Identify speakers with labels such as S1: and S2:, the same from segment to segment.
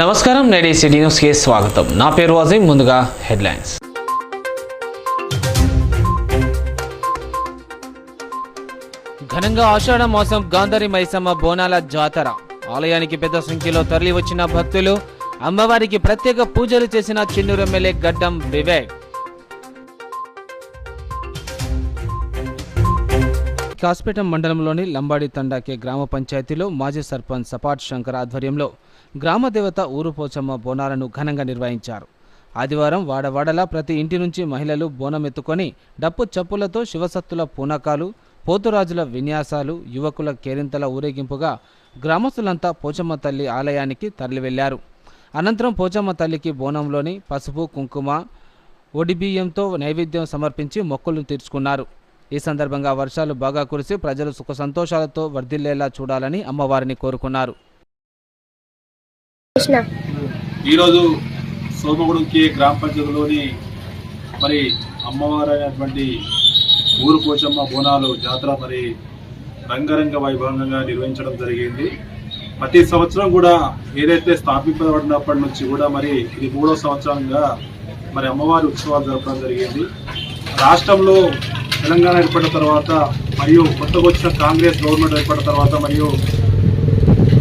S1: నమస్కారం నేడి సిటీ న్యూస్కి స్వాగతం. నా పేరు అజయ్ ముందుగా హెడ్లైన్స్. ఘనంగా ఆషాఢ మాసం గాంధారి మైసమ్మ బోనాల జాతర. ఆలయానికి పెద్ద సంఖ్యలో తరలి వచ్చిన భక్తులు అమ్మవారికి ప్రత్యేక పూజలు చేసిన చిన్నూరు ఎమ్మెల్యే గడ్డం వివేక్. కాస్పేట మండలంలోని లంబాడి తండాకే గ్రామ పంచాయతీలో మాజీ సర్పంచ్ సపాట్ శంకర్ ఆధ్వర్యంలో గ్రామ దేవత ఊరుపోచమ్మ బోనాలను ఘనంగా నిర్వహించారు. ఆదివారం వాడవాడలా ప్రతి ఇంటి నుంచి మహిళలు బోనం ఎత్తుకొని డప్పు చప్పులతో శివసత్తుల పూనకాలు పోతురాజుల విన్యాసాలు యువకుల కేరింతల ఊరేగింపుగా గ్రామస్తులంతా పోచమ్మ తల్లి ఆలయానికి తరలివెళ్ళారు. అనంతరం పోచమ్మ తల్లికి బోనంలోని పసుపు కుంకుమ ఒడిబియ్యంతో నైవేద్యం సమర్పించి మొక్కులు తీర్చుకున్నారు. ఈ సందర్భంగా వర్షాలు బాగా కురిసి ప్రజలు సుఖ సంతోషాలతో వర్ధిల్లేలా చూడాలని అమ్మవారిని కోరుకున్నారు.
S2: ఈరోజు సోమగుడికి గ్రామ పంచాయతీలోని మరి అమ్మవారు అయినటువంటి ఊరు పోచమ్మ బోనాలు జాతర మరి రంగరంగ వైభవంగా నిర్వహించడం జరిగింది. ప్రతి సంవత్సరం కూడా ఏదైతే స్థాపింపబడినప్పటి నుంచి కూడా మరి ఇది మూడో సంవత్సరంగా మరి అమ్మవారి ఉత్సవాలు జరపడం జరిగింది. రాష్ట్రంలో తెలంగాణ ఏర్పడిన తర్వాత మరియు కొత్తగా వచ్చిన కాంగ్రెస్ గవర్నమెంట్ ఏర్పడిన తర్వాత మరియు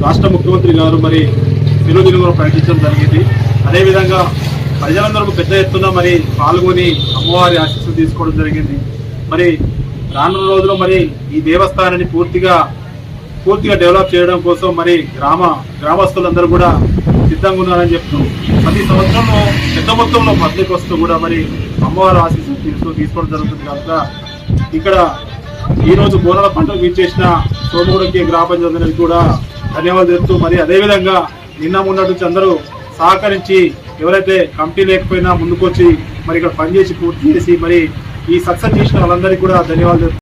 S2: రాష్ట్ర ముఖ్యమంత్రి గారు మరి సెలవు దినం ప్రకటించడం జరిగింది. అదేవిధంగా ప్రజలందరూ పెద్ద ఎత్తున మరి పాల్గొని అమ్మవారి ఆశీస్సులు తీసుకోవడం జరిగింది. మరి రానున్న రోజుల్లో మరి ఈ దేవస్థానాన్ని పూర్తిగా పూర్తిగా డెవలప్ చేయడం కోసం మరి గ్రామ గ్రామస్తులందరూ కూడా సిద్ధంగా ఉన్నారని చెప్తూ ప్రతి సంవత్సరంలో పెద్ద మొత్తంలో పబ్లిక్ వస్తూ కూడా మరి అమ్మవారి ఆశీస్సులు తీసుకు తీసుకోవడం జరుగుతుంది. కనుక ఇక్కడ ఈరోజు బోనాల పంటకు ఇచ్చేసిన సోమగుడికి గ్రామ పంచాయతీ కూడా ధన్యవాదాలు చెప్తూ మరి అదేవిధంగా నిన్న మొన్నటి నుంచి అందరూ సహకరించి ఎవరైతే కమిటీ లేకపోయినా ముందుకొచ్చి మరి ఇక్కడ పనిచేసి పూర్తి చేసి మరి ఈ సక్సెస్ చేసిన వాళ్ళందరికీ కూడా ధన్యవాదాలు